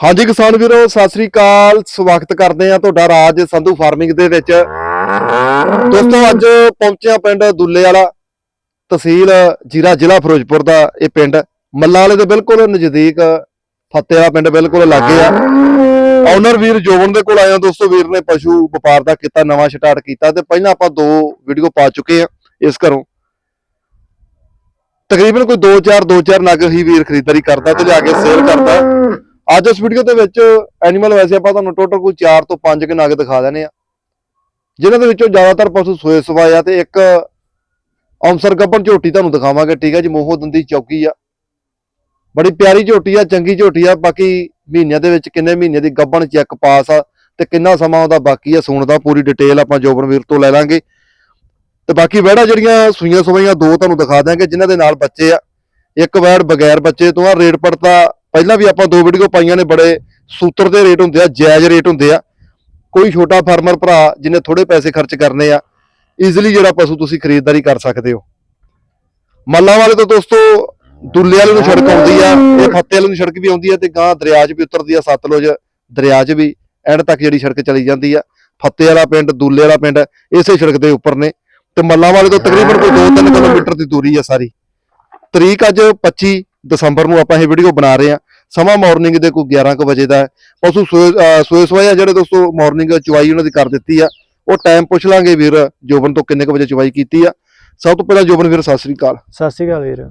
ਹਾਂਜੀ ਕਿਸਾਨ ਵੀਰੋ, ਸਤਿ ਸ੍ਰੀ ਅਕਾਲ। ਸਵਾਗਤ ਕਰਦੇ ਆ ਤੁਹਾਡਾ ਰਾਜ ਸੰਧੂ ਫਾਰਮਿੰਗ ਦੇ ਵਿੱਚ। ਦੋਸਤੋ, ਅੱਜ ਪਹੁੰਚਿਆ ਪਿੰਡ ਦੁੱਲੇ ਵਾਲਾ ਤਹਿਸੀਲ ਜੀਰਾ ਜ਼ਿਲ੍ਹਾ ਫਿਰੋਜ਼ਪੁਰ ਦਾ ਇਹ ਪਿੰਡ। ਮੱਲਾ ਵਾਲੇ ਦੇ ਬਿਲਕੁਲ ਨਜ਼ਦੀਕ, ਫੱਤੇ ਵਾਲਾ ਪਿੰਡ ਬਿਲਕੁਲ ਲਾਗੇ ਆ। ਓਨਰ ਵੀਰ ਜੋਬਨ ਦੇ ਕੋਲ ਆਇਆ ਦੋਸਤੋ, ਵੀਰ ਨੇ ਪਸ਼ੂ ਵਪਾਰ ਦਾ ਕੀਤਾ, ਨਵਾਂ ਸਟਾਰਟ ਕੀਤਾ ਤੇ ਪਹਿਲਾਂ ਆਪਾਂ ਦੋ ਵੀਡੀਓ ਪਾ ਚੁੱਕੇ ਆ ਇਸ ਘਰੋਂ। ਤਕਰੀਬਨ ਕੋਈ 2-4 2-4 ਨਗ ਹੀ ਵੀਰ ਖਰੀਦਦਾਰੀ ਕਰਦਾ ਤੇ ਲਿਆ ਕੇ ਸੇਲ ਕਰਦਾ। ਅੱਜ ਇਸ ਵੀਡੀਓ ਦੇ ਵਿੱਚ ਐਨੀਮਲ ਵੈਸੇ ਆਪਾਂ ਤੁਹਾਨੂੰ ਟੋਟਲ ਕੋਈ 4 ਤੋਂ 5 ਕੇ ਨਗ ਦਿਖਾ ਦੇਣੇ ਆ। ਜਿਨ੍ਹਾਂ ਦੇ ਵਿੱਚੋਂ ਜ਼ਿਆਦਾਤਰ ਪਸ਼ੂ ਸੋਏ ਸਵਾਏ ਆ ਤੇ ਇੱਕ ਔਂਸਰ ਗੱਬਣ ਝੋਟੀ ਤੁਹਾਨੂੰ ਦਿਖਾਵਾਂਗੇ, ਠੀਕ ਹੈ ਜੀ, ਮੋਹੋ ਦੰਦੀ ਚੌਕੀ ਆ। ਬੜੀ ਪਿਆਰੀ ਝੋਟੀ ਆ, ਚੰਗੀ ਝੋਟੀ ਆ, ਬਾਕੀ ਮਹੀਨਿਆਂ ਦੇ ਵਿੱਚ ਕਿੰਨੇ ਮਹੀਨੇ ਦੀ ਗੱਬਣ ਚੈੱਕ ਪਾਸ ਆ ਤੇ ਕਿੰਨਾ ਸਮਾਂ ਉਹਦਾ ਬਾਕੀ ਆ ਸੂਣ ਦਾ ਪੂਰੀ ਡਿਟੇਲ ਆਪਾਂ ਜੋਬਨ ਵੀਰ ਤੋਂ ਲੈ ਲਾਂਗੇ। ਤੇ ਬਾਕੀ ਵਹਿੜਾ ਜਿਹੜੀਆਂ ਸੂਈਆਂ ਸਵਾਈਆਂ ਦੋ ਤੁਹਾਨੂੰ ਦਿਖਾ ਦਾਂਗੇ ਜਿਨ੍ਹਾਂ ਦੇ ਨਾਲ ਬੱਚੇ ਆ। ਇੱਕ ਵੈੜ ਬਗੈਰ ਬੱਚੇ ਤੋਂ ਆ ਰੇਟ ਪੜਤਾ ਪਹਿਲਾਂ ਵੀ ਆਪਾਂ ਦੋ ਵੀਡੀਓ ਪਾਈਆਂ ਨੇ, ਬੜੇ ਸੂਤਰ ਦੇ ਰੇਟ ਹੁੰਦੇ ਆ, ਜਾਇਜ਼ ਰੇਟ ਹੁੰਦੇ ਆ। ਕੋਈ ਛੋਟਾ ਫਾਰਮਰ ਭਰਾ ਜਿਹਨੇ ਥੋੜੇ ਪੈਸੇ ਖਰਚ ਕਰਨੇ ਆ ਈਜ਼ੀਲੀ ਜਿਹੜਾ ਪਸ਼ੂ ਤੁਸੀਂ ਖਰੀਦਦਾਰੀ ਕਰ ਸਕਦੇ ਹੋ। ਮੱਲਾਂ ਵਾਲੇ ਤੋਂ ਦੋਸਤੋ, ਦੁੱਲੇ ਵਾਲੇ ਨੂੰ ਸੜਕ ਆਉਂਦੀ ਆ, ਇਹ ਫੱਤੇ ਵਾਲੇ ਨੂੰ ਸੜਕ ਵੀ ਆਉਂਦੀ ਆ ਤੇ ਗਾਂ ਦਰਿਆ 'ਚ ਵੀ ਉਤਰਦੀ ਆ, ਸਤਲੁਜ ਦਰਿਆ 'ਚ ਵੀ, ਐਂਡ ਤੱਕ ਜਿਹੜੀ ਸੜਕ ਚਲੀ ਜਾਂਦੀ ਆ। ਫੱਤੇ ਵਾਲਾ ਪਿੰਡ, ਦੁੱਲੇ ਵਾਲਾ ਪਿੰਡ, ਇਸੇ ਸੜਕ ਦੇ ਉੱਪਰ ਨੇ। ਤੇ ਮੱਲਾਂ ਵਾਲੇ ਤੋਂ ਤਕਰੀਬਨ ਕੋਈ 2-3 ਕਿਲੋਮੀਟਰ ਦੀ ਦੂਰੀ ਆ ਸਾਰੀ। ਤਰੀਕ ਅੱਜ 25 ਦਸੰਬਰ ਨੂੰ ਆਪਾਂ ਇਹ ਵੀਡੀਓ ਬਣਾ ਰਹੇ ਆ। ਸਮਾਂ ਮਾਰਨਿੰਗ ਦੇ ਕੋਈ 11 ਕੁ ਵਜੇ ਦਾ ਪਸ਼ੂ ਸੋਏ ਸੋਏ ਆ ਜਿਹੜੇ ਦੋਸਤੋ ਮਾਰਨਿੰਗ ਚੁਆਈ ਉਹਨਾਂ ਦੀ ਕਰ ਦਿੱਤੀ ਆ। ਉਹ ਟਾਈਮ ਪੁੱਛ ਲਾਂਗੇ ਵੀਰ ਜੋਬਨ ਤੋਂ ਕਿੰਨੇ ਕੁ ਵਜੇ ਚੁਆਈ ਕੀਤੀ ਆ। ਸਭ ਤੋਂ ਪਹਿਲਾਂ ਜੋਬਨ ਵੀਰ ਸਤਿ ਸ੍ਰੀ ਅਕਾਲ। ਸਤਿ ਸ਼੍ਰੀ ਅਕਾਲ ਵੀਰ।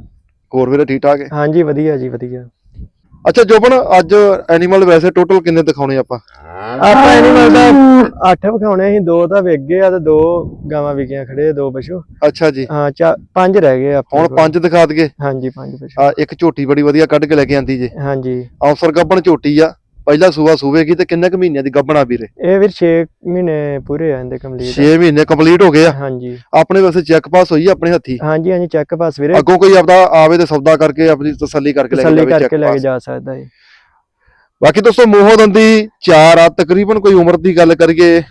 ਹੋਰ ਵੀਰੇ ਠੀਕ ਠਾਕ ਹੈ? ਹਾਂਜੀ ਵਧੀਆ ਜੀ ਵਧੀਆ। ਅੱਛਾ ਜੋਬਨ ਅੱਜ ਐਨੀਮਲ ਵੈਸੇ ਟੋਟਲ ਕਿੰਨੇ ਦਿਖਾਉਣੇ ਆਪਾਂ? ਆਪਾਂ ਐਨੀਮਲ ਦਾ 8 ਵਿਖਾਉਣੇ ਸੀ ਦੋ ਤਾਂ ਵਿਕ ਗਏ ਆ ਤੇ ਦੋ ਗਾਵਾਂ ਵਿਕੀਆਂ ਖੜੇ ਆ, ਦੋ ਪਸ਼ੂ। ਅੱਛਾ ਜੀ। ਹਾਂ ਚਾ ਪੰਜ ਰਹਿ ਗਏ ਆਪਣੇ ਹੁਣ। ਪੰਜ ਦਿਖਾ ਦਈਏ। ਹਾਂਜੀ ਪੰਜ ਪਸ਼ੂ। ਆ ਇੱਕ ਝੋਟੀ ਬੜੀ ਵਧੀਆ ਕੱਢ ਕੇ ਲੈ ਕੇ ਆਂਦੀ ਜੇ। ਹਾਂਜੀ। ਔਸਰ ਗੱਬਣ ਝੋਟੀ ਆ। ਪਹਿਲਾ ਸੂਆ ਸੂਵੇਗੀ ਤੇ ਕਿੰਨੇ ਕੁ ਮਹੀਨਿਆਂ ਦੀ ਗੱਬਣਾ ਵੀਰੇ? ਇਹ ਵੀਰ 6 ਮਹੀਨੇ ਪੂਰੇ ਆ ਇਹਦੇ ਕੰਪਲੀਟ 6 ਮਹੀਨੇ ਕੰਪਲੀਟ ਹੋ ਗਏ ਆ? ਹਾਂਜੀ। ਆਪਣੇ ਵੈਸੇ ਚੈੱਕ ਪਾਸ ਹੋਈ ਆਪਣੇ ਹੱਥੀ? ਹਾਂਜੀ ਹਾਂਜੀ ਚੈੱਕ ਪਾਸ ਵੀਰੇ। ਅੱਗੋਂ ਕੋਈ ਆਪਦਾ ਆਵੇ ਤੇ ਸੌਦਾ ਕਰਕੇ ਆਪਣੀ ਤਸੱਲੀ ਕਰਕੇ ਲੈ ਕੇ ਜਾਵੇ ਲੈ ਕੇ। ਜਾ ਸਕਦਾ ਹੈ ਬਾਕੀ ਦੋਸਤੋ ਮੋਹੋ ਦੰਦੀ 4 ਆ ਤਕਰੀਬਨ ਕੋਈ ਉਮਰ ਦੀ ਗੱਲ ਕਰੀਏ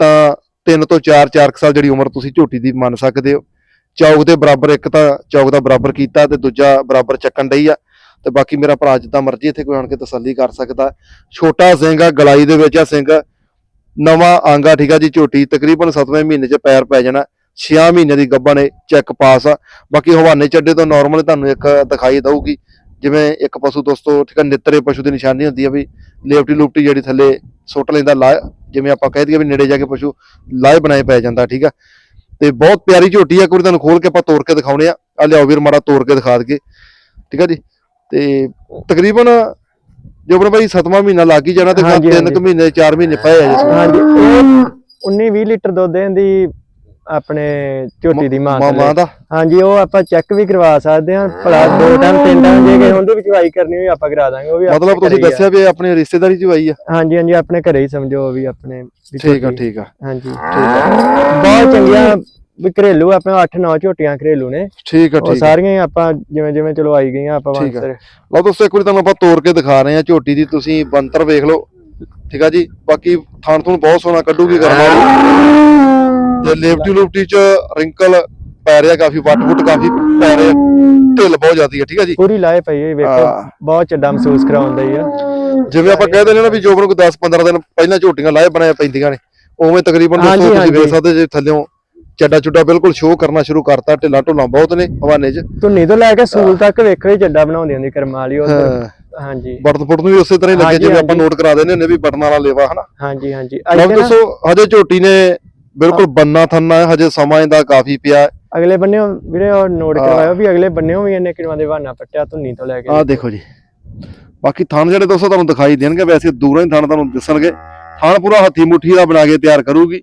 ਤਾਂ 3 ਤੋਂ 4 4 ਸਾਲ ਜਿਹੜੀ ਉਮਰ ਤੁਸੀਂ ਝੋਟੀ ਦੀ ਮੰਨ ਸਕਦੇ ਹੋ। ਚੌਕ ਦੇ ਬਰਾਬਰ ਇੱਕ ਤਾਂ ਚੌਕ ਦਾ ਬਰਾਬਰ ਕੀਤਾ ਤੇ ਦੂਜਾ ਬਰਾਬਰ ਚੱਕਣ ਡਈ ਆ। ਤੇ ਬਾਕੀ ਮੇਰਾ ਭਰਾ ਜਿੱਦਾਂ ਮਰਜ਼ੀ ਇੱਥੇ ਕੋਈ ਆਣ ਕੇ ਤਸੱਲੀ ਕਰ ਸਕਦਾ। ਛੋਟਾ ਸਿੰਘ ਆ, ਗਲਾਈ ਦੇ ਵਿੱਚ ਆ ਸਿੰਘ। ਨਵਾਂ ਆਂਗਾ ਠੀਕ ਆ ਜੀ, ਝੋਟੀ। ਤਕਰੀਬਨ 7ਵੇਂ ਮਹੀਨੇ 'ਚ ਪੈਰ ਪੈ ਜਾਣਾ। 6 ਮਹੀਨੇ ਦੀ ਗੱਭਾ ਨੇ ਚੈੱਕ ਪਾਸ ਆ। ਬਾਕੀ ਹਵਾਨੇ ਚੱਡੇ ਤੋਂ ਨਾਰਮਲ ਤੁਹਾਨੂੰ ਇੱਕ ਦਿਖਾਈ ਦਊਗੀ। ਜਿਵੇਂ ਇੱਕ ਪਸ਼ੂ ਦੋਸਤੋ, ਠੀਕ ਆ, ਨਿੱਤਰੇ ਪਸ਼ੂ ਦੀ ਨਿਸ਼ਾਨੀ ਹੁੰਦੀ ਆ ਵੀ ਲੇਫਟੀ ਲੁਫਟੀ ਜਿਹੜੀ ਥੱਲੇ ਸੁੱਟ ਲੈਂਦਾ, ਲਾ ਜਿਵੇਂ ਆਪਾਂ ਕਹਿ ਦਈਏ ਵੀ ਨੇੜੇ ਜਾ ਕੇ ਪਸ਼ੂ ਲਾਏ ਬਣਾਏ ਪੈ ਜਾਂਦਾ, ਠੀਕ ਆ। ਤੇ ਬਹੁਤ ਪਿਆਰੀ ਝੋਟੀ ਆ, ਇੱਕ ਵਾਰੀ ਤੁਹਾਨੂੰ ਖੋਲ ਕੇ ਆਪਾਂ ਤੋੜ ਕੇ ਦਿਖਾਉਣੇ ਆ। ਆ ਲਿਆਓ ਵੀਰ, ਮਾੜਾ ਤੋੜ ਕੇ ਦਿਖਾ ਦਈਏ। ਠੀਕ ਆ ਜੀ। ਤੇ ਤਕਰੀਬਨ ਜੋਬਨ ਭਾਈ 7ਵਾਂ ਮਹੀਨਾ ਲੱਗ ਹੀ ਜਾਣਾ ਤੇ ਹਾਂਜੀ, ਤਿੰਨ ਹਾਂਜੀ। ਕੁ ਮਹੀਨੇ 4 ਮਹੀਨੇ ਪਏ ਆ ਜੀ ਹਾਂਜੀ ਇਹ 19 20 ਲੀਟਰ ਦੁੱਧ ਦਿੰਦੀ ਆਪਣੇ ਝੋਟੀ ਦੀ ਮਾਂ। ਦਾ ਹਾਂਜੀ ਉਹ ਆਪਾਂ ਚੈੱਕ ਵੀ ਕਰਵਾ ਸਕਦੇ ਹਾਂ ਭਲਾ ਦੋ ਟਾਈਮ ਤਿੰਨ ਟਾਈਮ ਜੇ ਕਿਸੇ ਹੁੰਦੀ ਵੀ ਚਵਾਈ ਕਰਨੀ ਹੋਈ ਆਪਾਂ ਕਰਾ ਦਾਂਗੇ ਉਹ ਵੀ ਆਪਣੇ ਮਤਲਬ ਤੁਸੀਂ ਘਰੇ ਹੀ ਆ। ਦੱਸਿਆ ਵੀ ਆਪਣੀ ਰਿਸ਼ਤੇਦਾਰੀ ਚ ਆਈ ਆ ਹਾਂਜੀ ਹਾਂਜੀ ਆਪਣੇ ਘਰੇ ਹੀ ਸਮਝੋ ਉਹ ਵੀ ਆਪਣੇ ਵੀ ਠੀਕ ਆ ਝੋਟੀ। ਠੀਕ ਆ ਹਾਂਜੀ ਠੀਕ ਆ ਬਹੁਤ ਚੰਗੀਆਂ ਵੀ ਘਰੇਲੂ ਆਪਣੇ 8-9 ਝੋਟੀਆਂ ਘਰੇਲੂ ਨੇ। ਠੀਕ ਆ ਉਹ ਠੀਕ ਆ। ਸਾਰੀਆਂ ਹੀ ਆਪਾਂ ਜਿਵੇਂ ਜਿਵੇਂ ਚਲੋ ਆਈ ਗਈਆਂ ਆਪਾਂ ਠੀਕ ਆ। ਲਓ ਦੋਸਤੋ ਇੱਕ ਵਾਰੀ ਤੁਹਾਨੂੰ ਆਪਾਂ ਤੋੜ ਕੇ ਦਿਖਾ ਰਹੇ ਹਾਂ ਝੋਟੀ ਦੀ। ਤੁਸੀਂ ਬੰਤਰ ਵੇਖ ਲਓ। ਠੀਕ ਆ ਜੀ? ਬਾਕੀ ਥਣ ਥੁਣ ਬਹੁਤ ਸੋਹਣਾ ਕੱਢੂਗੀ ਕਰਮਾ ਤੇ ਲੇਫਟੀ ਲੂਫਟੀ ਚ ਰਿੰਕਲ ਪੈ ਰਿਹਾ ਕਾਫੀ ਵੱਟ ਵੁੱਟ ਕਾਫੀ ਪੈ ਰਿਹਾ। ਢਿੱਲ ਬਹੁਤ ਜ਼ਿਆਦੀ ਹੈ ਠੀਕ ਆ ਜੀ? ਪੂਰੀ ਲਾਏ ਪਈ ਹੈ ਵੇਖੋ। ਬਹੁਤ ਚੱਡਾ ਮਹਿਸੂਸ ਕਰਾਉਂਦਾ ਹੀ ਆ। ਜਿਵੇਂ ਆਪਾਂ ਕਹਿੰਦੇ ਨੇ ਨਾ ਵੀ ਜੋਬਨ ਨੂੰ 10 15 ਦਿਨ ਪਹਿਲਾਂ ਝੋਟੀਆਂ ਲਾਏ ਬਣਾਏ ਪੈਂਦੀਆਂ ਨੇ ਉਵੇਂ ਤਕਰੀਬਨ ਹਾਂਜੀ, ਦੋਸਤੋ ਤੁਸੀਂ ਵੇਖ ਹਾਂਜੀ। ਸਕਦੇ ਜੇ ਥੱਲਿਓਂ ਚੱਡਾ ਚੁੱਡਾ ਬਿਲਕੁਲ ਸ਼ੋਅ ਕਰਨਾ ਸ਼ੁਰੂ ਕਰਤਾ ਢਿੱਲਾ ਢੁੱਲਾ ਬਹੁਤ ਨੇ ਹਵਾਨੇ 'ਚ। ਧੁੰਨੀ ਤੋਂ ਲੈ ਕੇ ਸੂਲ ਤੱਕ ਵੇਖੋ ਹੀ ਚੱਡਾ ਬਣਾਉਂਦੀ ਹੁੰਦੀ ਕਰਮ ਵਾਲੀ ਉਹ ਹਾਂ। ਹਾਂਜੀ। ਬਟਨ ਫੁੱਟ ਨੂੰ ਵੀ ਉਸੇ ਤਰ੍ਹਾਂ ਹੀ ਲੱਗੇ ਜਿਵੇਂ ਆਪਾਂ। ਨੋਟ ਕਰਾ ਦਿੰਦੇ ਹੁੰਦੇ ਵੀ ਬਟਨ ਵਾਲਾ ਲੇਵਾ ਹਨਾ? ਹਾਂਜੀ ਹਾਂਜੀ। ਨਾ ਦੱਸੋ ਹਜੇ ਝੋਟੀ ਨੇ ਬਿਲਕੁਲ ਬੰਨਾ ਥੰਨਾ ਹੈ ਹਜੇ ਸਮਾਂ ਇਹਦਾ ਕਾਫੀ ਪਿਆ। ਅਗਲੇ ਬੰਨੇ ਵੀਰੇ ਉਹ ਨੋਟ ਹਾਂ। ਕਰਵਾਇਓ ਵੀ ਅਗਲੇ ਬੰਨੇ ਵੀ ਇਹਨੇ ਕਿਨਵਾਂ ਦੇ ਬਹਾਨਾ ਪੱਟਿਆ ਧੁੰਨੀ ਤੋਂ ਲੈ ਕੇ। ਆਹ ਦੇਖੋ ਜੀ। ਬਾਕੀ ਥਣ ਜਿਹੜੇ ਦੋਸਤੋ ਤੁਹਾਨੂੰ ਦਿਖਾਈ ਦੇਣਗੇ ਵੈਸੇ ਦੂਰੋਂ ਹੀ ਥਣ ਤੁਹਾਨੂੰ ਦਿਸਣਗੇ। ਥਣ ਪੂਰਾ ਹੱਥੀ ਮੁੱਠੀ ਦਾ ਬਣਾ ਕੇ ਤਿਆਰ ਕਰੂਗੀ।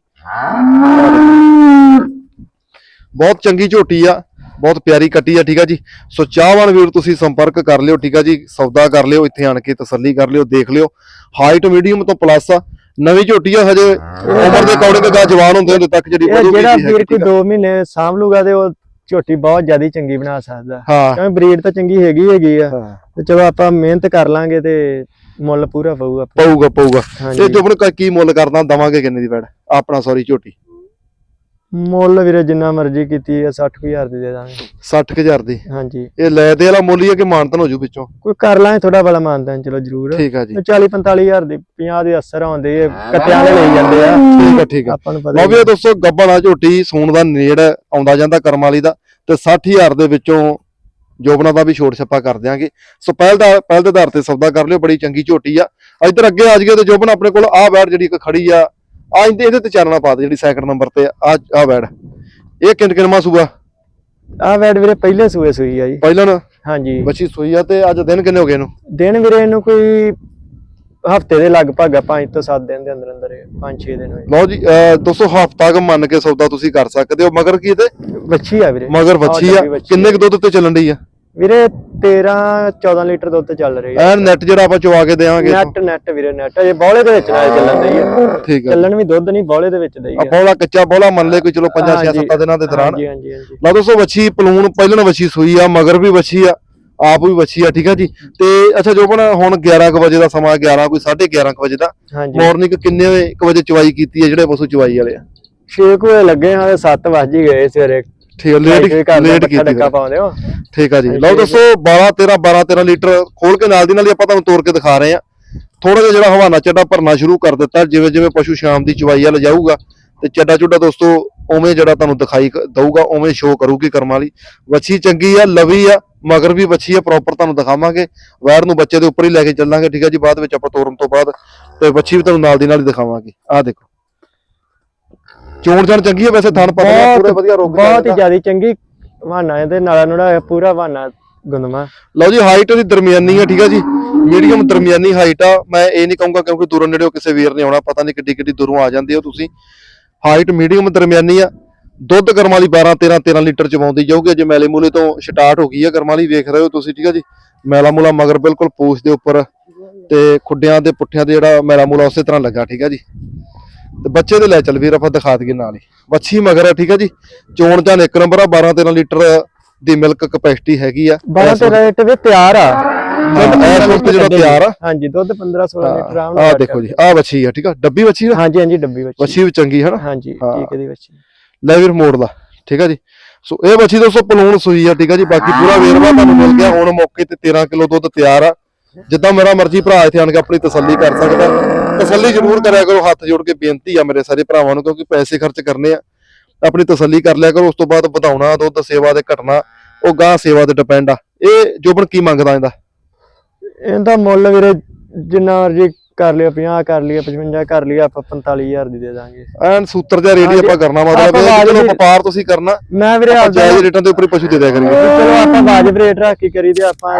ਬਹੁਤ ਚੰਗੀ ਝੋਟੀ ਆ ਬਹੁਤ ਪਿਆਰੀ ਕੱਟੀ ਆ ਠੀਕ ਆ ਜੀ। ਸੋ ਚਾਹਵਾਨ ਵੀਰ ਤੁਸੀਂ ਸੰਪਰਕ ਕਰ ਲਿਓ ਠੀਕ ਆ ਜੀ ਸੌਦਾ ਕਰ ਲਿਓ ਇੱਥੇ ਆਣ ਕੇ ਤਸੱਲੀ ਕਰ ਲਿਓ ਦੇਖ ਲਿਓ। ਹਾਈਟ ਮੀਡੀਅਮ ਤੋਂ ਪਲੱਸ ਆ ਨਵੀਂ ਝੋਟੀ ਆ ਹਜੇ ਉਮਰ ਦੇ ਅਕੋਰਡਿੰਗ ਗਾ ਜਵਾਨ ਹੁੰਦੇ ਹੁੰਦੇ ਤੱਕ ਜਿਹੜੀ ਵਧੂਗੀ ਜਿਹੜਾ ਵੀਰ ਕੋਈ ਠੀਕ ਆ। 2 ਮਹੀਨੇ ਸਾਂਭ ਲੂਗਾ ਤੇ ਉਹ ਝੋਟੀ ਬਹੁਤ ਜ਼ਿਆਦਾ ਚੰਗੀ ਬਣਾ ਸਕਦਾ। ਕਿਉਂਕਿ ਬਰੀਡ ਤਾਂ ਚੰਗੀ ਹੈਗੀ ਹੈਗੀ ਆ। ਤੇ ਚਲੋ ਆਪਾਂ ਮਿਹਨਤ ਕਰ ਲਾਂਗੇ ਤੇ ਮੁੱਲ ਪੂਰਾ ਪਊਗਾ ਪਊਗਾ ਪਊਗਾ। ਤੇ ਜੁਬਨ ਕਾ ਕੀ ਮੁੱਲ ਕਰਦਾ ਦਵਾਂਗੇ ਕਿੰਨੇ ਦੀ ਬੈੜ ਆਪਣਾ ਸੌਰੀ ਝੋਟੀ। ਮੁੱਲ ਵੀਰੇ ਜਿੰਨਾ ਮਰਜ਼ੀ ਕੀਤੀ ਆ 60000 ਦੀ ਦੇ ਦਾਂਗੇ। 60000 ਦੀ? ਹਾਂਜੀ। ਇਹ ਲੈ ਦੇ ਵਾਲਾ ਮੁੱਲ ਹੀ ਹੈ ਕਿ ਮਾਨਤਨ ਹੋ ਜੂ ਵਿੱਚੋਂ ਕੋਈ ਕਰ ਲਾਂਗੇ ਥੋੜਾ ਬੜਾ ਮਾਨਦਾਂ ਚਲੋ ਜ਼ਰੂਰ। ਠੀਕ ਆ ਜੀ। 40 45000 ਦੀ 50 ਦੇ ਅਸਰ ਆਉਂਦੇ ਆ ਕੱਟਿਆਂ ਵਾਲੇ ਲਈ ਜਾਂਦੇ ਆ। ਠੀਕ ਆ ਠੀਕ ਆ। ਆਪਾਂ ਨੂੰ ਪਤਾ ਲਓ ਹੀ ਵੀ ਇਹ ਦੋਸਤੋ ਗੱਬਣਾ ਝੋਟੀ ਸੂਣ ਦਾ ਨੇੜ ਆਉਂਦਾ ਜਾਂਦਾ ਕਰਮ ਵਾਲੀ ਦਾ ਤੇ 60000 ਦੇ ਵਿੱਚੋਂ ਜੋਬਨਾ ਦਾ ਵੀ ਛੋਟ ਛੱਪਾ ਕਰ ਦਿਆਂਗੇ। ਸੋ ਪਹਿਲ ਦਾ ਪਹਿਲ ਦੇ ਆਧਾਰ ਤੇ ਸੌਦਾ ਕਰ ਲਿਓ ਬੜੀ ਚੰਗੀ ਝੋਟੀ ਆ। ਇੱਧਰ ਅੱਗੇ ਆ ਜਗੇ ਤੇ ਜੋਬਨ ਆਪਣੇ ਕੋਲ ਆ ਬੈੜ ਜਿਹੜੀ ਇੱਕ ਖੜੀ ਆ ਆ ਇਹਦੇ ਇਹਦੇ ਤੇ ਚਾਨਣਾ ਪਾ ਦੇ ਜਿਹੜੀ ਸੈਕਿੰਡ ਨੰਬਰ ਤੇ ਆ ਆ ਬੈੜ ਇਹ ਕਿੰਨ ਕਿੰਨਵਾਂ ਸੂਆ? ਆ ਵੈਡ ਵੀਰੇ ਪਹਿਲੇ ਸੂਏ ਸੂਈ ਆ ਜੀ। ਪਹਿਲਾਂ ਨਾ? ਹਾਂਜੀ। ਬੱਚੀ ਸੂਈ ਆ ਤੇ ਅੱਜ ਦਿਨ ਕਿੰਨੇ ਹੋ ਗਏ ਇਹਨੂੰ? ਦਿਨ ਵੀਰੇ ਇਹਨੂੰ ਕੋਈ ਹਫ਼ਤੇ ਦੇ ਲਗਭਗ ਆ 5 ਤੋਂ 7 ਦਿਨ ਦੇ ਅੰਦਰ ਅੰਦਰ 5-6 ਦਿਨ ਹੋਏ। ਲਓ ਜੀ ਦੋਸਤੋ ਹਫਤਾ ਕ ਮੰਨ ਕੇ ਸੌਦਾ ਤੁਸੀਂ ਕਰ ਸਕਦੇ ਹੋ। ਮਗਰ ਕੀ ਤੇ ਵੱਛੀ ਆ ਵੀਰੇ। ਮਗਰ ਵੱਛੀ ਆ। ਕਿੰਨੇ ਕੁ ਦੁੱਧ ਤੇ ਚੱਲਣ ਡਈ ਆ? ਵੀਰੇ 13 14 ਲੀਟਰ ਦੁੱਧ ਚੱਲ ਰਹੀ ਆ ਐਨ ਨੈਟ ਜਿਹੜਾ ਆਪਾਂ ਚਵਾ ਕੇ ਦੇਵਾਂਗੇ ਨੈਟ ਨੈਟ ਵੀਰੇ ਨੈਟ ਅਜੇ ਬੌਲੇ ਦੇ ਵਿੱਚ ਨਾਲ ਚੱਲਣ ਦਈ ਆ ਠੀਕ ਆ। ਚੱਲਣ ਵੀ ਦੁੱਧ ਨਹੀਂ ਬੌਲੇ ਦੇ ਵਿੱਚ ਦਈ ਆ ਬੋਲਾ ਕੱਚਾ ਬੋਲਾ ਮੰਨ ਲੈ ਕੋਈ ਚਲੋ 5 6 ਹਾਂਜੀ। 7 ਦਿਨਾਂ ਦੇ ਦੌਰਾਨ। ਹਾਂਜੀ ਹਾਂਜੀ ਹਾਂਜੀ। ਲਾ ਦੋਸਤੋ ਵੱਛੀ ਪਲੂਣ ਪਹਿਲਣ ਵੱਛੀ ਸੂਈ ਆ ਮਗਰ ਵੀ ਵੱਛੀ ਆ ਆਪ ਵੀ ਵੱਛੀ ਆ ਠੀਕ ਆ ਜੀ। ਤੇ ਅੱਛਾ ਜੋ ਬਣਾ ਹੁਣ 11 ਕੁ ਵਜੇ ਦਾ ਸਮਾਂ 11 ਕੋਈ 11:30 ਕੁ ਵਜੇ ਦਾ। ਮਾਰਨਿੰਗ ਕਿੰਨੇ ਵਜੇ ਚਵਾਈ ਕੀਤੀ ਹੈ ਜਿਹੜੇ ਪਸ਼ੂ ਚਵਾਈ ਵਾਲੇ ਆ? 6 ਕੋਏ ਲੱਗੇ ਹਾਂ 7 ਵਜ ਹੀ ਗਏ ਸਵੇਰੇ। ਠੀਕ ਆ ਲੇਟ ਲੇਟ ਕੀਤੀ ਡੱਕਾ। ਪਾਉਂਦੇ ਹੋ। ਠੀਕ ਆ ਜੀ। ਲਓ ਦੋਸਤੋ 12 13 12 13 ਲੀਟਰ ਖੋਲ ਕੇ ਨਾਲ ਦੀ ਨਾਲ ਹੀ ਆਪਾਂ ਤੁਹਾਨੂੰ ਤੋੜ ਕੇ ਦਿਖਾ ਰਹੇ ਆ ਥੋੜਾ ਜਿਹਾ ਜਿਹੜਾ ਹਵਾਨਾ ਚੱਡਾ ਭਰਨਾ ਸ਼ੁਰੂ ਕਰ ਦਿੱਤਾ ਜਿਵੇਂ ਜਿਵੇਂ ਪਸ਼ੂ ਸ਼ਾਮ ਦੀ ਚਵਾਈ ਵੱਲ ਜਾਊਗਾ ਤੇ ਚੱਡਾ ਚੁੱਡਾ ਦੋਸਤੋ ਉਵੇਂ ਜਿਹੜਾ ਤੁਹਾਨੂੰ ਦਿਖਾਈ ਦਊਗਾ ਉਵੇਂ ਸ਼ੋਅ ਕਰੂਗੀ ਕਰਮ ਵਾਲੀ। ਵੱਛੀ ਚੰਗੀ ਆ ਲਵੀ ਆ ਮਗਰ ਵੀ ਵੱਛੀ ਆ ਪ੍ਰੋਪਰ ਤੁਹਾਨੂੰ ਦਿਖਾਵਾਂਗੇ। ਵੈਰ ਨੂੰ ਬੱਚੇ ਦੇ ਉੱਪਰ ਹੀ ਲੈ ਕੇ ਚੱਲਾਂਗੇ ਠੀਕ ਆ ਜੀ ਬਾਅਦ ਵਿੱਚ ਆਪਾਂ ਤੋਰਨ ਤੋਂ ਬਾਅਦ ਤੇ ਵੱਛੀ ਵੀ ਤੁਹਾਨੂੰ ਨਾਲ ਦੀ ਨਾਲ ਹੀ ਦਿਖਾਵਾਂਗੇ। ਆਹ ਦੇਖੋ। ਚੋਣ ਜਾਣ ਚੰਗੀ ਆ ਵੈਸੇ ਥਣ ਪਤਾ ਬਹੁਤ- ਪੂਰੇ ਵਧੀਆ ਰੋਗ ਬਹੁਤ ਹੀ ਜ਼ਿਆਦਾ ਚੰਗੀ ਵਾਨਾ ਇਹਦੇ ਨਾਲਾ ਨੂੜਾ ਪੂਰਾ ਵਾਨਾ ਗੁੰਦਮਾ। ਲਓ ਜੀ ਹਾਈਟ ਉਹਦੀ ਦਰਮਿਆਨੀ ਆ ਠੀਕ ਆ ਜੀ। ਮੀਡੀਅਮ ਦਰਮਿਆਨੀ ਹਾਈਟ ਆ। ਮੈਂ ਇਹ ਨਹੀਂ ਕਹੂੰਗਾ ਕਿਉਂਕਿ ਦੂਰੋਂ ਨੇੜਿਓਂ ਕਿਸੇ ਵੀਰ ਨੇ ਆਉਣਾ ਪਤਾ ਨਹੀਂ ਕਿੱਡੀ ਕਿੱਡੀ ਦੂਰੋਂ ਆ ਜਾਂਦੇ ਹੋ ਤੁਸੀਂ। ਹਾਈਟ ਮੀਡੀਅਮ ਦਰਮਿਆਨੀ ਆ। ਦੁੱਧ ਕਰਮ ਵਾਲੀ 12 13 13 ਲੀਟਰ ਚਵਾਉਂਦੀ ਜਾਊਗੀ। ਜੇ ਮੈਲੇ ਮੂਲੇ ਤੋਂ ਸਟਾਰਟ ਹੋ ਗਈ ਆ ਕਰਮ ਵਾਲੀ ਵੇਖ ਰਹੇ ਹੋ ਤੁਸੀਂ ਠੀਕ ਆ ਜੀ। ਮੈਲਾ ਮੂਲਾ ਮਗਰ ਬਿਲਕੁਲ ਪੂਛ ਦੇ ਉੱਪਰ ਤੇ ਖੁੱਡਿਆਂ ਦੇ ਪੁੱਠਿਆਂ ਦੇ ਜਿਹੜਾ ਮੈਲਾ ਮੂਲਾ ਉਸੇ ਤਰ੍ਹਾਂ ਲੱਗਾ ਠੀਕ ਆ ਜੀ। ਤੇ ਬੱਚੇ ਦੇ ਲੈ ਚੱਲ ਵੀਰ ਆਪਾਂ ਦਿਖਾ ਦਈਏ ਨਾਲ ਹੀ। ਵੱਛੀ ਮਗਰ ਆ ਠੀਕ ਆ ਜੀ? ਚੋਣ ਚਾਨ ਇੱਕ ਨੰਬਰ ਆ 12 13 ਲੀਟਰ ਦੀ ਮਿਲਕ ਕਪੈਸਿਟੀ ਹੈਗੀ ਆ। 12 ਤੇ ਰੇਟ ਵੀ ਤਿਆਰ ਆ। ਦੁੱਧ ਇਸ ਵਕਤ ਜਿਹੜਾ ਤਿਆਰ ਆ। ਹਾਂਜੀ ਦੁੱਧ 15 16 ਲੀਟਰ ਆਰਾਮ ਨਾਲ ਆਹ ਕੱਢ ਦੇਖੋ ਜੀ ਆਹ ਵੱਛੀ ਆ ਠੀਕ ਆ? ਡੱਬੀ ਵੱਛੀ ਆ? ਹਾਂਜੀ ਹਾਂਜੀ ਡੱਬੀ ਵਿੱਚ ਵੱਛੀ ਵੀ ਚੰਗੀ ਹੈ ਨਾ ਹਾਂਜੀ ਹਾਂ। ਠੀਕ ਦੀ ਵਿੱਚ ਲੈ ਵੀਰ ਮੋੜ ਦਾ ਠੀਕ ਆ ਜੀ? ਸੋ ਇਹ ਵੱਛੀ ਦੋਸਤੋ ਪਲੂਣ ਸੂਈ ਆ ਠੀਕ ਆ ਜੀ? ਬਾਕੀ ਪੂਰਾ ਵੇਰਵਾ ਤੁਹਾਨੂੰ ਮਿਲ ਗਿਆ। ਹੁਣ ਮੌਕੇ ਤੇ 13 ਕਿਲੋ ਦੁੱਧ ਤਿਆਰ ਆ। ਜਿੱਦਾਂ ਮੇਰਾ ਮਰਜ਼ੀ ਭਰਾ ਇੱਥੇ ਆਣ ਕੇ ਆਪਣੀ ਤਸੱਲੀ ਕਰ ਸਕਦਾ। ਤਸੱਲੀ ਜ਼ਰੂਰ ਕਰਿਆ ਕਰੋ, ਹੱਥ ਜੋੜ ਕੇ ਬੇਨਤੀ ਆ ਮੇਰੇ ਸਾਰੇ ਭਰਾਵਾਂ ਨੂੰ, ਕਿਉਂਕਿ ਪੈਸੇ ਖਰਚ ਕਰਨੇ ਆ। ਆਪਣੀ ਤਸੱਲੀ ਕਰ ਲਿਆ ਕਰੋ, ਉਸ ਤੋਂ ਬਾਅਦ ਵਧਾਉਣਾ, ਦੁੱਧ, ਸੇਵਾ ਦੇ ਘਟਣਾ, ਉਹ ਗਾਂ ਸੇਵਾ ਤੇ ਡਿਪੈਂਡ ਆ। ਇਹ ਜੋਬਨ ਕੀ ਮੰਗਦਾ ਇਹਦਾ? ਇਹਦਾ ਮੁੱਲ ਵੀਰੇ, ਜਿੰਨਾ ਮਰਜ਼ੀ ਕਰ ਲਿਓ 50 ਕਰ ਲਿਓ 55 ਕਰ ਲਿਓ ਆਪਾਂ 45000 ਦੀ ਦੇ ਦਾਂਗੇ। ਐਨ ਸੂਤਰ ਜਿਹਾ ਰੇਟ ਆਪਾਂ ਕਰਨਾ ਮਤਲਬ ਇਹ ਚਲੋ ਵਪਾਰ ਤੁਸੀਂ ਕਰਨਾ। ਮੈਂ ਵੀਰੇ ਆਪਾਂ ਜਾਇਜ਼ ਰੇਟਾਂ ਦੇ ਉੱਪਰ ਹੀ ਪਸ਼ੂ ਦੇ ਦਿਆ ਕਰੀਏ। ਚਲੋ ਆਪਾਂ ਵਾਜਬ ਰੇਟ ਰੱਖ ਕੇ ਕਰੀ ਤੇ ਆਪਾਂ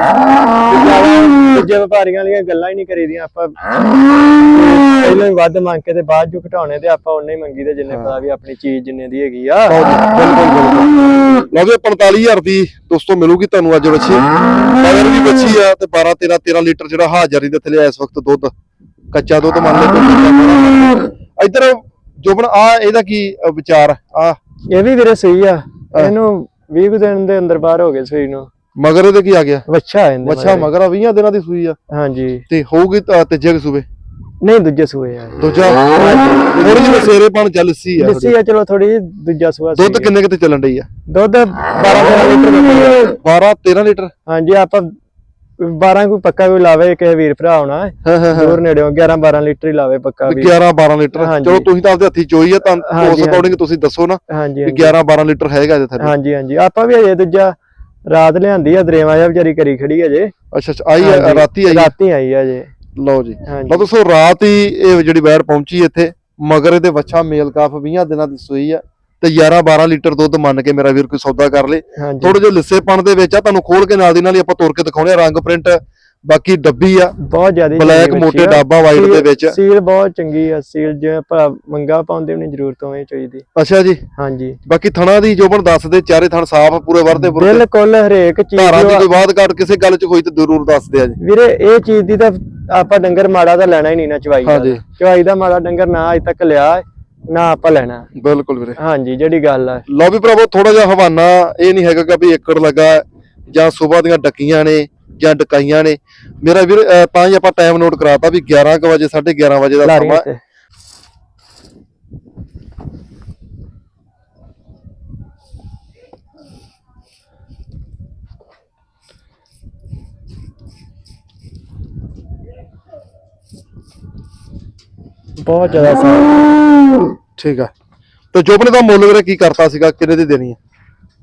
ਦੂਜੇ ਵਪਾਰੀਆਂ ਵਾਲੀਆਂ ਗੱਲਾਂ ਹੀ ਨਹੀਂ ਕਰੀਦੀਆਂ ਆਪਾਂ ਪਹਿਲਾਂ ਵੱਧ ਮੰਗ ਕੇ ਤੇ ਬਾਅਦ ਜੋ ਘਟਾਉਣੇ ਤੇ ਆਪਾਂ ਉਨੇ ਹੀ ਮੰਗੀ ਤੇ ਜਿੰਨੇ ਪਤਾ ਵੀ ਆਪਣੀ ਚੀਜ਼ ਜਿੰਨੇ ਦੀ ਹੈਗੀ ਆ। ਬਿਲਕੁਲ ਬਿਲਕੁਲ। ਲਓ ਵੀ 45000 ਦੀ ਦੋਸਤੋ ਮਿਲੂਗੀ ਤੁਹਾਨੂੰ ਅੱਜ ਬੱਚੀ ਮਗਰ ਵੀ ਬੱਚੀ ਆ ਤੇ 12 13 13 ਲੀਟਰ ਜਿਹੜਾ ਹਾਜ਼ਰੀ ਦੇ ਥੱਲੇ ਇਸ ਵਕਤ ਦੁੱਧ। ਕੱਚਾ ਦੁੱਧ ਮੰਨ ਲੈ ਇੱਧਰ ਜੋਬਨ ਆ ਇਹਦਾ ਕੀ ਵਿਚਾਰ? ਆ ਇਹ ਵੀ ਵੀਰੇ ਸਹੀ ਆ। ਇਹਨੂੰ 20 ਕੁ ਦਿਨ ਦੇ ਅੰਦਰ ਬਾਹਰ ਹੋ ਗਏ ਸੂਈ ਨੂੰ। ਮਗਰ ਇਹਦੇ ਕੀ ਆ ਗਿਆ? ਵੱਛਾ ਆ ਇਹਦੇ ਬੱਚਾ ਮਗਰ। ਮਗਰ ਆ 20 ਦਿਨਾਂ ਦੀ ਸੂਈ ਆ। ਹਾਂਜੀ। ਤੇ ਹੋਊਗੀ ਤਾਂ ਤੀਜੇ ਕੁ ਸੂਬੇ ਨਹੀਂ ਦੂਜੇ ਸੂਏ ਆ। ਦੂਜਾ? ਥੋੜੀ ਜਿਹੀ ਸੇਰੇ ਪਣ ਚੱਲ ਸੀ ਆ। ਲੱਸੀ ਆ ਚਲੋ ਥੋੜੀ ਦੂਜਾ ਸੂਆ ਦੁੱਧ। ਕਿੰਨੇ ਕਿਤੇ ਚੱਲਣ ਡਈ ਆ? ਦੁੱਧ 12 13 ਲੀਟਰ ਦਿੱਤਾ 12 13 ਲੀਟਰ। ਹਾਂਜੀ ਆਪਾਂ 12 ਕੋਈ ਪੱਕਾ ਕੋਈ ਲਾਵੇ ਕਿਸੇ ਵੀਰ ਭਰਾ ਆਉਣਾ ਹਾਂ ਹਾਂ ਹਾਂ। ਦੂਰ ਨੇੜਿਓਂ 11 12 ਲੀਟਰ ਹੀ ਲਾਵੇ ਪੱਕਾ ਵੀ 11 12 ਲੀਟਰ। ਚਲੋ ਤੁਸੀਂ ਤਾਂ ਆਪਦੇ ਹੱਥੀ ਚੋਈ ਆ ਤਾਂ ਉਸ ਅਕੋਰਡਿੰਗ ਤੁਸੀਂ ਦੱਸੋ ਨਾ ਵੀ ਹਾਂਜੀ 11 12 ਲੀਟਰ ਹੈਗਾ ਇਹਦੇ ਥੱਲੇ। ਹਾਂਜੀ ਹਾਂਜੀ। ਆਪਾਂ ਵੀ ਅਜੇ ਦੂਜਾ ਰਾਤ ਲਿਆਂਦੀ ਆ ਦਰੇਵਾ ਜਾਂ ਵਿਚਾਰੀ ਕਰੀ ਖੜੀ ਅਜੇ ਅੱਛਾ ਅੱਛਾ ਆਈ ਰਾਤੀ ਆਈ। ਰਾਤੀ ਆਈ ਆ ਅਜੇ ਲਓ ਜੀ। ਲਓ ਦੋਸਤੋ ਰਾਤ ਹੀ ਇਹ ਜਿਹੜੀ ਵੈੜ ਪਹੁੰਚੀ ਇੱਥੇ ਮਗਰ ਇਹਦੇ ਵੱਛਾ ਮੇਲ ਕਾਫ 20 ਦਿਨਾਂ ਦੀ ਸੂਈ ਆ। ਤੇ 11 12 ਲੀਟਰ ਦੁੱਧ ਮੰਨ ਕੇ ਮੇਰਾ ਵੀਰ ਕੋਈ ਸੌਦਾ ਕਰ ਲੇ। ਥੋੜੇ ਜਿਹੇ ਲਿੱਸੇਪਣ ਦੇ ਵਿੱਚ ਆ ਤੁਹਾਨੂੰ ਖੋਲ ਕੇ ਨਾਲ ਦੀ ਨਾਲ ਹੀ ਆਪਾਂ ਤੁਰ ਕੇ ਦਿਖਾਉਣੇ ਆ ਰੰਗ ਪ੍ਰਿੰਟ ਬਾਕੀ ਡੱਬੀ ਆ ਬਹੁਤ ਜ਼ਿਆਦਾ ਬਲੈਕ ਮੋਟੇ ਡਾਬਾ ਵਾਈਟ ਦੇ ਵਿੱਚ। ਸੀਲ ਬਹੁਤ ਚੰਗੀ ਆ ਸੀਲ ਜਿਵੇਂ ਭਰਾ ਮੰਗਾ ਪਾਉਂਦੇ ਨਹੀਂ ਜ਼ਰੂਰਤ ਹੋਵੇ ਚਾਹੀਦੀ। ਅੱਛਾ ਜੀ। ਹਾਂਜੀ। ਬਾਕੀ ਥਣਾ ਦੀ ਜੋਬਨ ਦੱਸ ਦੇ ਚਾਰੇ ਥਣ ਸਾਫ਼ ਪੂਰੇ ਵਰਦੇ ਪੂਰੇ ਬਿਲਕੁਲ ਹਰੇਕ ਚੀਜ਼ ਧਾਰਾਂ ਦੀ ਜੋ- ਕੋਈ ਬਾਤ ਘਾਟ ਕਿਸੇ ਗੱਲ 'ਚ ਹੋਈ ਤੇ ਜ਼ਰੂਰ ਦੱਸ ਦਿਆ ਜੀ। ਵੀਰੇ ਇਹ ਚੀਜ਼ ਦੀ ਤਾਂ ਆਪਾਂ ਡੰਗਰ ਮਾੜਾ ਤਾਂ ਲੈਣਾ ਹੀ ਨਹੀਂ ਨਾ ਚਵਾਈ ਦਾ। ਚਵਾਈ ਦਾ ਮਾੜਾ ਡੰਗਰ ਨਾ ਅਜ ਤੱਕ ਲਿਆ। ਨਾ ਆਪਾਂ ਲੈਣਾ। ਬਿਲਕੁਲ ਵੀਰੇ। ਹਾਂਜੀ ਜਿਹੜੀ ਗੱਲ ਆ। ਲਓ ਵੀ ਭਰਾਵੋ ਥੋੜਾ ਜਿਹਾ ਹਵਾਨਾ ਇਹ ਨਹੀਂ ਹੈਗਾ ਕਿ ਵੀ ਏਕੜ ਲੱਗਾ ਜਾਂ ਸਵੇਰ ਦੀਆਂ ਡੱਕੀਆਂ ਨੇ ਜਾਂ ਡਕਾਈਆਂ ਨੇ। ਮੇਰਾ ਵੀਰ ਤਾਂ ਹੀ ਆਪਾਂ ਟਾਈਮ ਨੋਟ ਕਰਾਤਾ ਵੀ 11 ਕੁ ਵਜੇ 11:30 ਵਜੇ ਦਾ ਸਮਾਂ ਤੇ ਬਹੁਤ ਜ਼ਿਆਦਾ ਸਾਰ ਠੀਕ ਆ। ਤੇ ਜੋਬਨ ਦਾ ਮੁੱਲ ਵੀਰੇ ਕੀ ਕਰਤਾ ਸੀਗਾ? ਕਿੰਨੇ ਦੀ ਦੇਣੀ ਹੈ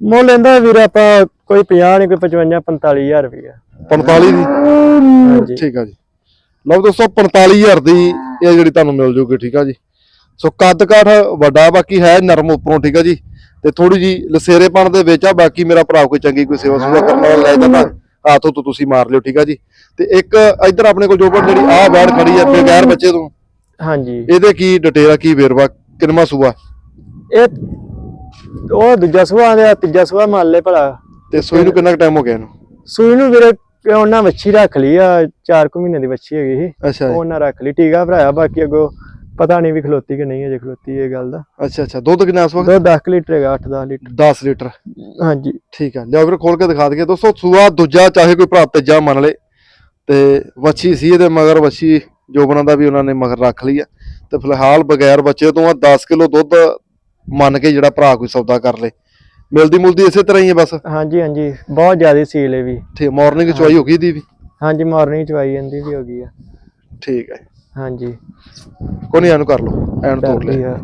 ਮੁੱਲ ਲੈਂਦਾ ਵੀਰ ਆਪਾਂ ਕੋਈ 50 ਨਹੀਂ ਕੋਈ 55 45000 ਰੁਪਏ 45 ਦੀ? ਠੀਕ ਆ ਜੀ। ਲਓ ਦੋਸਤੋ 45000 ਦੀ ਇਹ ਜਿਹੜੀ ਤੁਹਾਨੂੰ ਮਿਲ ਜੂਗੀ ਠੀਕ ਆ ਜੀ। ਸੋ ਕੱਦ ਕਾਠ ਵੱਡਾ ਬਾਕੀ ਹੈ ਨਰਮ ਉੱਪਰੋਂ ਠੀਕ ਆ ਜੀ। ਤੇ ਥੋੜੀ ਜੀ ਲਸੇਰੇਪਣ ਦੇ ਵਿੱਚ ਆ ਬਾਕੀ ਮੇਰਾ ਭਰਾ ਕੋਈ ਚੰਗੀ ਕੋਈ ਸੇਵਾ ਸੁਵਾ ਕਰਨ ਵਾਲਾ ਲੈ ਜਾਂਦਾ ਹੱਥੋਂ ਤੋਂ ਤੁਸੀਂ ਮਾਰ ਲਿਓ ਠੀਕ ਆ ਜੀ। ਤੇ ਇੱਕ ਇੱਧਰ ਆਪਣੇ ਕੋਲ ਜੋਬਨ ਜਿਹੜੀ ਆਹ ਬੈੜ ਖੜੀ ਆ ਬਗੈਰ ਬੱਚੇ ਤੋਂ। ਹਾਂਜੀ। ਇਹਦੇ ਕੀ ਡਿਟੇਲ ਆ ਕੀ ਵੇਰਵਾ ਕਿੰਨਵਾਂ ਸੂਆ? ਇਹ ਉਹ ਦੂਜਾ ਸੁਭਾਅ ਦੇ ਤੀਜਾ ਸੁਭਾਅ ਮੰਨ ਲੈ ਭਲਾ। ਤੇ ਸੂਈ ਨੂੰ ਕਿੰਨਾ ਟਾਈਮ ਹੋ ਗਿਆ ਇਹਨੂੰ? ਸੂਈ ਨੂੰ ਵੀਰੇ ਉਹਨਾਂ ਵੱਛੀ ਰੱਖ ਲਈ ਆ 4 ਕੁ ਮਹੀਨੇ ਦੀ ਵੱਛੀ ਹੈਗੀ ਸੀ। ਅੱਛਾ ਜੀ। ਉਹਨਾਂ ਰੱਖ ਲਈ ਟੀਕਾ ਭਰਾਇਆ ਬਾਕੀ ਅੱਗੋਂ ਪਤਾ ਨਹੀਂ ਵੀ ਖਲੋਤੀ ਕਿ ਨਹੀਂ ਅਜੇ ਖਲੋਤੀ ਇਹ ਗੱਲ ਦਾ। ਅੱਛਾ ਅੱਛਾ। ਦੁੱਧ ਕਿੰਨਾ ਇਸ ਵਕਤ? ਦੋ 10 ਲੀਟਰ ਹੈਗਾ 8-10 ਲੀਟਰ। 10 ਲੀਟਰ। ਹਾਂਜੀ। ਠੀਕ ਆ। ਲਿਆਓ ਵੀਰ ਖੋਲ ਕੇ ਦਿਖਾ ਦਈਏ। ਦੋਸਤੋ ਸੂਆ ਦੂਜਾ ਚਾਹੇ ਕੋਈ ਭਰਾ ਤੀਜਾ ਮੰਨ ਲੇ ਤੇ ਵੱਛੀ ਸੀ ਇਹਦੇ ਮਗਰ ਵੱਛੀ ਜੋਬਨਾਂ ਦਾ ਵੀ ਉਹਨਾਂ ਨੇ ਮਗਰ ਰੱਖ ਲਈ ਆ। ਤੇ ਫਿਲਹਾਲ ਬਗੈਰ ਬੱਚੇ ਤੋਂ ਆ 10 ਕਿਲੋ ਦੁੱਧ ਮੰਨ ਕੇ ਜਿਹੜਾ ਭਰਾ ਕੋਈ ਸੌਦਾ ਕਰ ਲੇ। ਮਿਲਦੀ ਮੁਲਦੀ ਇਸੇ ਤਰ੍ਹਾਂ ਹੀ ਹੈ ਬਸ। ਹਾਂਜੀ ਹਾਂਜੀ। ਬਹੁਤ ਜ਼ਿਆਦਾ ਸੀਲ ਹੈ ਵੀ। ਠੀਕ ਮਾਰਨਿੰਗ ਚੁਆਈ ਹੋ। ਗਈ ਦੀ ਵੀ? ਹਾਂਜੀ ਮਾਰਨਿੰਗ ਚਵਾਈ ਜਾਂਦੀ ਵੀ ਹੋ ਗਈ ਆ। ਠੀਕ ਹੈ ਹਾਂਜੀ। ਕੋਈ ਨਹੀਂ ਇਹਨੂੰ ਕਰ ਲਓ। ਐਨ ਤੋੜ ਲੈ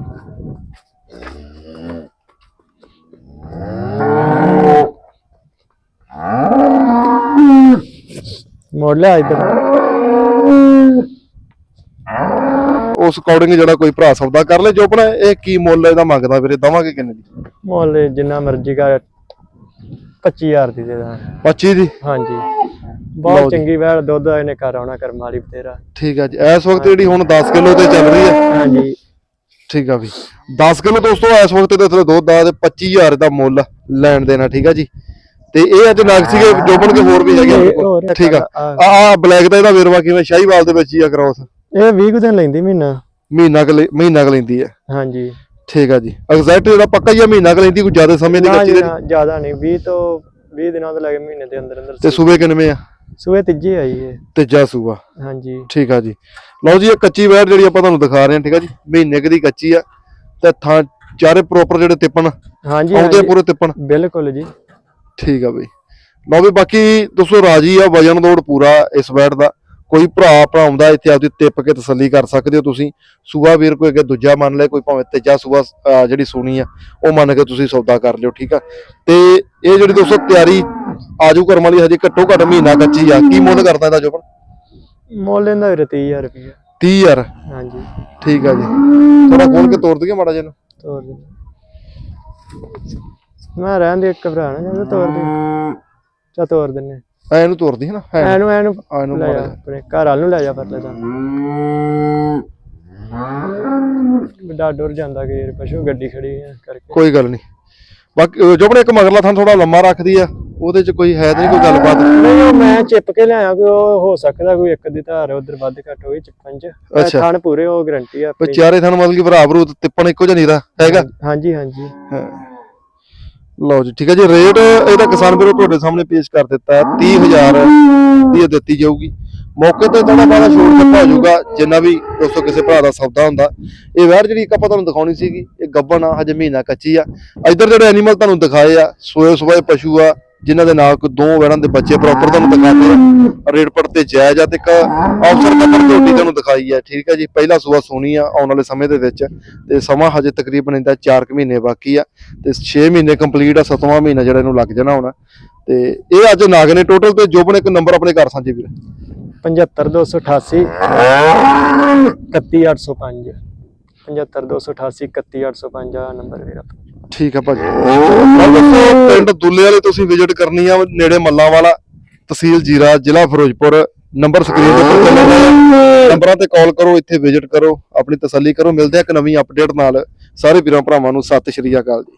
ਮੋੜ ਲਿਆ ਇੱਧਰ। ਉਸ ਅਕੋਰਡਿੰਗ ਜਿਹੜਾ ਕੋਈ ਭਰਾ ਸੌਦਾ ਕਰ ਲੇ ਜੋਬਨ ਇਹ ਕੀ ਮੁੱਲ ਇਹਦਾ ਮੰਗਦਾ ਵੀਰੇ ਦਵਾਂਗੇ ਕਿੰਨੇ ਦੀ? ਮੁੱਲ ਜਿੰਨਾ ਮਰਜ਼ੀ ਕਰ 25000 ਦੀ ਦੇ ਦਾਂ 25 ਦੀ? ਹਾਂਜੀ। ਲਓ ਬਹੁਤ ਜੀ। ਚੰਗੀ ਵੈਲ ਦੁੱਧ ਇਹਨੇ ਘਰ ਆਉਣਾ ਕਰਮ ਵਾਲੀ ਬਤੇਰਾ ਠੀਕ ਆ ਜੀ ਇਸ ਵਕਤ ਜਿਹੜੀ ਹੁਣ 10 ਕਿਲੋ ਤੇ ਚੱਲ ਰਹੀ ਹੈ ਹਾਂਜੀ। ਠੀਕ ਆ ਵੀ। 10 ਕਿਲੋ ਦੋਸਤੋ ਇਸ ਵਕਤ ਦੇ ਥਲੇ ਦੁੱਧ ਦਾ ਤੇ 25000 ਦਾ ਮੁੱਲ ਲੈਣ ਦੇਣਾ ਠੀਕ ਆ ਜੀ। ਤੇ ਇਹ ਅੱਜ ਨਗ ਸੀਗੇ ਜੋਬਨ ਕੇ ਹੋਰ ਵੀ ਹੈਗੇ ਆਪਣੇ ਠੀਕ ਆ। ਆ- ਆ ਆ ਬਲੈਕ ਦਾ ਇਹਦਾ ਵੇਰਵਾ ਕਿਵੇਂ? ਸ਼ਾਹੀਵਾਲ ਦੇ ਵਿੱਚ ਹੀ ਆ ਕ੍ਰੋਸ ਇਹ 20 ਕੁ ਦਿਨ ਲੈਂਦੀ ਮਹੀਨਾ। ਮਹੀਨਾ ਕੁ ਲੈ- ਮਹੀਨਾ ਕੁ ਲੈਂਦੀ ਆ ਹਾਂਜੀ। ਠੀਕ ਆ ਜੀ। ਐਗਜ਼ੈਕਟ ਜਿਹੜਾ ਪੱਕਾ ਹੀ ਆ ਮਹੀਨਾ ਕੁ ਲੈਂਦੀ ਕੋਈ ਜ਼ਿਆਦਾ ਸਮੇਂ ਦੀ ਨਾ ਕੱਚੀ ਦੇ ਜ਼ਿਆਦਾ ਨਹੀਂ। 20 ਤੋਂ 20 ਦਿਨਾਂ ਤੋਂ ਲੈ ਕੇ ਮਹੀਨੇ ਦੇ ਅੰਦਰ ਅੰਦਰ ਤੇ ਸੂਬੇ ਕਿੰਨਵੇਂ ਆ? ਸੂਏ ਤੀਜੇ ਆਈ ਇਹ। ਤੀਜਾ ਸੂਆ। ਹਾਂਜੀ। ਠੀਕ ਆ ਜੀ। ਲਓ ਜੀ ਇਹ ਕੱਚੀ ਵੈਰ ਜਿਹੜੀ ਆਪਾਂ ਤੁਹਾਨੂੰ ਦਿਖਾ ਰਹੇ ਹਾਂ ਠੀਕ ਆ ਜੀ। ਮਹੀਨੇ ਕੁ ਦੀ ਕੱਚੀ ਆ। ਤੇ ਥਾਂ ਚਾਰੇ ਪ੍ਰੋਪਰ ਜਿਹੜੇ ਤਿੱਪਣ ਹਾਂਜੀ ਆਉਂਦੇ ਹਾਂਜੀ, ਪੂਰੇ ਤਿੱਪਣ। ਬਿਲਕੁਲ ਜੀ। ਠੀਕ ਆ ਬਈ। ਲਓ ਵੀ ਬਾਕੀ ਦੋਸਤੋ ਰਾਜੀ ਆ ਵਜਨ ਲੋਡ ਪੂਰਾ ਇਸ ਬੈਟ ਦਾ। ਕੋਈ ਭਰਾ ਭਰਾ ਆਉਂਦਾ ਇੱਥੇ ਆਪਦੀ ਟਿੱਪ ਕੇ ਤਸੱਲੀ ਕਰ ਸਕਦੇ ਹੋ ਤੁਸੀਂ। ਸੂਆ ਵੀਰ ਕੋਈ ਅੱਗੇ ਦੂਜਾ ਮੰਨ ਲੈ ਕੋਈ ਭਾਵੇਂ ਤੀਜਾ ਸੂਆ ਜਿਹੜੀ ਸੋਣੀ ਆ ਉਹ ਮੰਨ ਕੇ ਤੁਸੀਂ ਸੌਦਾ ਕਰ ਲਿਓ ਠੀਕ ਆ? ਤੇ ਇਹ ਜਿਹੜੀ ਦੋਸਤੋ ਤਿਆਰੀ ਆਜੂ ਕਰਮ ਵਾਲੀ ਹਜੇ ਘੱਟੋ ਘੱਟ ਮਹੀਨਾ ਕੱਚੀ ਆ। ਕੀ ਮੁੱਲ ਕਰਦਾ ਇਹਦਾ ਜੋਬਨ? ਮੁੱਲ ਇਹਦਾ ਵੀਰੇ 30000 ਰੁਪਏ 30000 ਹਾਂਜੀ। ਠੀਕ ਆ ਜੀ। ਥੋੜਾ ਖੋਲ ਕੇ ਤੋੜ ਦਈਏ ਮਾੜਾ ਜਿਹਾ ਨੂੰ ਤੋਰ ਦੇ। ਮੈਂ ਰਹਿਣ ਦੇ ਘਬਰਾਣਾ ਜਾਂਦਾ ਤੋਰ ਦੇ। ਚਾ ਤੋਰ ਦਿੰਨੇ ਐ ਇਹਨੂੰ ਤੋੜਦੀ ਹੈ ਨਾ ਐ ਐਨੂੰ ਐਨੂੰ ਆ ਇਹਨੂੰ ਲੈ ਮਾੜਾ ਜਾ ਜਿਹਾ। ਆਪਣੇ ਘਰ ਵਾਲ ਨੂੰ ਲੈ ਜਾ ਪਰਲੇ ਤਾਂ। ਵੱਡਾ ਡੁਰ ਜਾਂਦਾ ਕਿ ਯਾਰ ਪਸ਼ੂ ਗੱਡੀ ਖੜੀ ਹੈ ਕਰਕੇ। ਕੋਈ ਗੱਲ ਨਹੀਂ। ਬਾਕੀ ਜੋਬਨ ਇੱਕ ਮਗਰਲਾ ਥਾਂ ਥੋੜਾ ਲੰਮਾ ਰੱਖਦੀ ਆ। ਉਹਦੇ ਚ ਕੋਈ ਹੈ ਤਾਂ ਨਹੀਂ ਕੋਈ ਗੱਲਬਾਤ। ਨਹੀਂ ਉਹ ਮੈਂ ਚਿਪ ਕੇ ਲਿਆਇਆ ਕੋਈ ਉਹ ਹੋ ਸਕਦਾ ਕੋਈ ਇੱਕ ਦੀ ਧਾਰ ਉਧਰ ਵੱਧ ਘੱਟ ਹੋਈ ਚਿੱਪਾਂ ਚ। ਥਣ ਪੂਰੇ ਉਹ ਗਰੰਟੀ ਆ ਪਰ ਆਪਣੀ ਚਾਰੇ ਥਾਂ ਮਤਲਬ ਕਿ ਭਰਾ ਭਰੂ ਤਿੱਪਣ ਇੱਕੋ ਜਿਹਾ ਨੀਰਾ ਹੈਗਾ? ਹਾਂਜੀ ਹਾਂਜੀ। ਲਓ ਜੀ, ਠੀਕ ਹੈ ਜੀ। ਰੇਟ ਇਹਦਾ ਕਿਸਾਨ ਵੀਰੋ ਤੁਹਾਡੇ ਸਾਹਮਣੇ ਪੇਸ਼ ਕਰ ਦਿੱਤਾ ਹੈ। 30000 ਦੀ ਦਿੱਤੀ ਜਾਊਗੀ। ਮੌਕੇ ਤੇ ਥੋੜਾ ਬਾਅਦ ਛੋੜ ਕੇ ਜਾਊਗਾ, ਜਿੰਨਾ ਵੀ ਦੋਸਤੋ ਕਿਸੇ ਭਰਾ ਦਾ ਸੌਦਾ ਹੁੰਦਾ। ਇਹ ਵੈਰ ਜਿਹੜੀ ਇੱਕ ਆਪਾਂ ਤੁਹਾਨੂੰ ਦਿਖਾਉਣੀ ਸੀਗੀ, ਇਹ ਗੱਬਣ ਆ, ਹਜੇ ਮਹੀਨਾ ਕੱਚੀ ਆ। ਇੱਧਰ ਜਿਹੜੇ ਐਨੀਮਲ ਤੁਹਾਨੂੰ ਦਿਖਾਏ ਆ ਸੋਏ ਸੋਏ ਪਸ਼ੂ ਆ ਜਿਨ੍ਹਾਂ ਦੇ ਨਾਲ ਕੋਈ ਦੋ ਵੈਰਾਂ ਦੇ ਬੱਚੇ ਪ੍ਰੋਪਰ ਤੁਹਾਨੂੰ ਦਿਖਾਉਂਦੇ ਆ। ਰੇਟ ਤੇ ਜਾਇਜ਼ ਆ ਤੇ ਇੱਕ ਅਫਸਰ ਕੱਪੜ ਝੋਟੀ ਤੁਹਾਨੂੰ ਦਿਖਾਈ ਹੈ ਠੀਕ ਹੈ ਜੀ? ਪਹਿਲਾ ਸੂਆ ਸੋਣੀ ਆ, ਆਉਣ ਵਾਲੇ ਸਮੇਂ ਦੇ ਵਿੱਚ। ਤੇ ਸਮਾਂ ਹਜੇ ਤਕਰੀਬਨ ਇਹਦਾ 4 ਮਹੀਨੇ ਬਾਕੀ ਆ। ਤੇ 6 ਮਹੀਨੇ ਕੰਪਲੀਟ ਆ 7ਵਾਂ ਮਹੀਨਾ ਜਿਹੜਾ ਇਹਨੂੰ ਲੱਗ ਜਾਣਾ ਹੋਣਾ। ਤੇ ਇਹ ਅੱਜ ਨਾਗ ਨੇ ਟੋਟਲ ਤੇ ਜੋਬਨ ਇੱਕ ਨੰਬਰ ਆਪਣੇ ਘਰ ਸਾਂਝੇ ਵੀਰ। 75288 31805 75288 31805 ਆ ਨੰਬਰ ਵੀਰਾ ਠੀਕ ਆ ਭਾਜੀ। ਦੱਸੋ ਪਿੰਡ ਦੁੱਲੇ ਵਾਲੇ ਤੁਸੀਂ ਵਿਜ਼ਿਟ ਕਰਨੀ ਆ ਨੇੜੇ ਮੱਲਾਂ ਵਾਲਾ ਤਹਿਸੀਲ ਜੀਰਾ ਜ਼ਿਲ੍ਹਾ ਫਿਰੋਜ਼ਪੁਰ ਨੰਬਰ ਸਕਰੀਨ ਦੇ ਉੱਪਰ ਚੱਲਦਾ ਹੈ ਨੰਬਰਾਂ ਤੇ ਕਾਲ ਕਰੋ ਇੱਥੇ ਵਿਜ਼ਿਟ ਕਰੋ ਆਪਣੀ ਤਸੱਲੀ ਕਰੋ ਮਿਲਦੇ ਆ ਇੱਕ ਨਵੀਂ ਅਪਡੇਟ ਨਾਲ। ਸਾਰੇ ਵੀਰਾਂ ਭਰਾਵਾਂ ਨੂੰ ਸਤਿ ਸ਼੍ਰੀ ਅਕਾਲ ਜੀ।